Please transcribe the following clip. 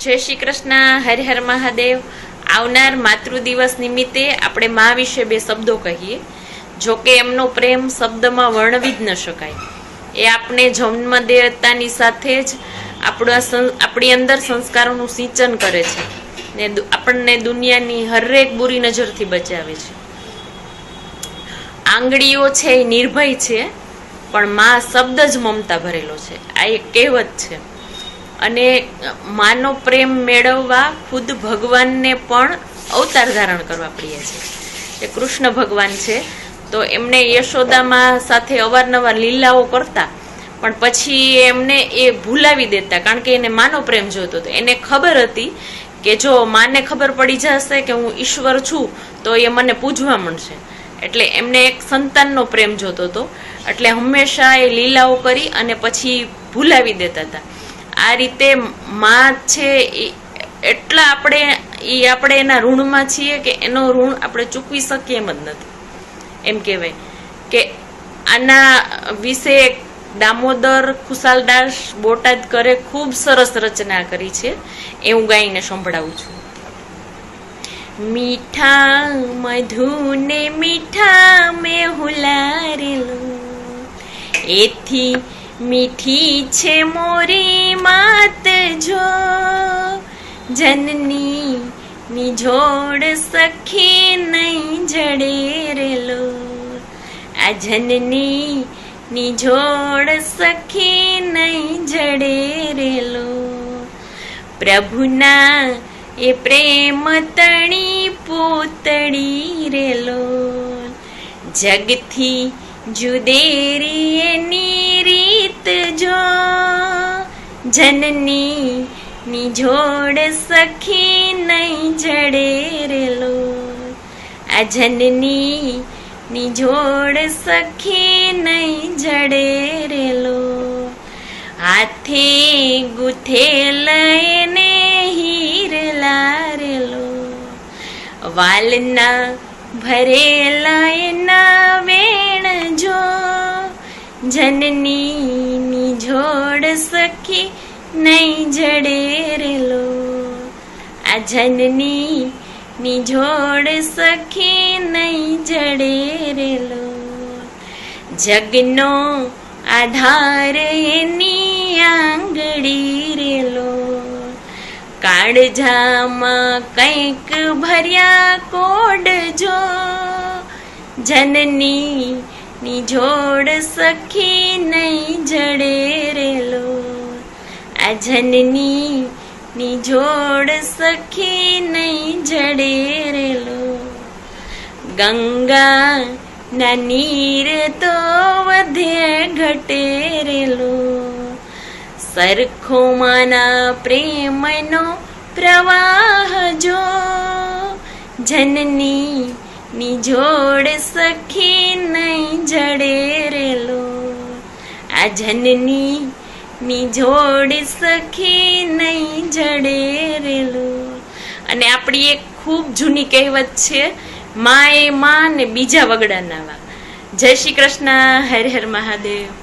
જય શ્રી કૃષ્ણ, હર હર મહાદેવ. આવનાર માતૃ દિવસ નિમિત્તે આપણે મા વિશે બે શબ્દો કહીએ. જો કે એમનો પ્રેમ શબ્દમાં વર્ણવી જ ન શકાય. એ આપણે જન્મ દેવતાની સાથે જ આપણા આપણી અંદર સંસ્કારોનું સિંચન કરે છે ને આપણને દુનિયાની હરેક બુરી નજરથી બચાવે છે. આંગળીઓ છે એ નિર્ભય છે, પણ મા શબ્દ જ મમતા ભરેલો છે. આ એક કહેવત છે. અને માનો પ્રેમ મેળવવા ખુદ ભગવાનને પણ અવતાર ધારણ કરવા પડીએ છે. એ કૃષ્ણ ભગવાન છે. તો એમને યશોદામાં સાથે અવારનવાર લીલાઓ કરતા, પણ પછી એમને એ ભૂલાવી દેતા, કારણ કે એને માનો પ્રેમ જોતો હતો. એને ખબર હતી કે જો માને ખબર પડી જશે કે હું ઈશ્વર છું, તો એ મને પૂજવા મળશે. એટલે એમને એક સંતાનનો પ્રેમ જોતો હતો. એટલે હંમેશા એ લીલાઓ કરી અને પછી ભૂલાવી દેતા હતા. આ રીતે માં છે એટલા આપણે, એ આપણે એના ઋણમાં છીએ કે એનો ઋણ આપણે ચૂકવી શકીએ એમ જ નથી. એમ કહેવાય કે આના વિશે દામોદર ખુશાલદાસ બોટાદ કરે ખૂબ સરસ રચના કરી છે. એ હું ગાઈને સંભળાવું છું. મીઠા મધુને મીઠા મેં હુલારેલું એથી મીઠી છે મોરી માત જો. જનની ની જોડ સખી નહીં જડે રેલો આ જનની ની જોડ સખી નહીં જડે રેલો પ્રભુના એ પ્રેમ તણી પોતડી રેલો જગથી જુદેરી એની જો જનની ની જોડ સખી નહીં જડે રેલો. આ જનની ની જોડ સખી નહીં જડે રેલો. હાથે ગુથે લઈને હીર લારેલો. વાલના ભરેલા એના વેણ જો જનની જોડ સખી નહીં જડે રેલો. આ જનની ની જોડ સખી નહીં જડે રેલો. જગનો આધાર એની આંગળી રેલો. કાળજામાં કંઈક ભર્યા કોડ જો. જનની ની જોડ સખી નહીં જડે રેલો આ જનની ની જોડ સખી નહીં જડે રેલો ગંગા ના નીર તો વધે ઘટે રેલો સરખો માના પ્રેમનો પ્રવાહ જો જનની ની જોડ સખી નહીં જડે રેલો આ જનની ની જોડ સખી નહીં જડે રેલો અને આપણી એક ખૂબ જૂની કહેવત છે માં એ માં ને બીજા વગડા નાવા જય શ્રી કૃષ્ણ, હર હર મહાદેવ.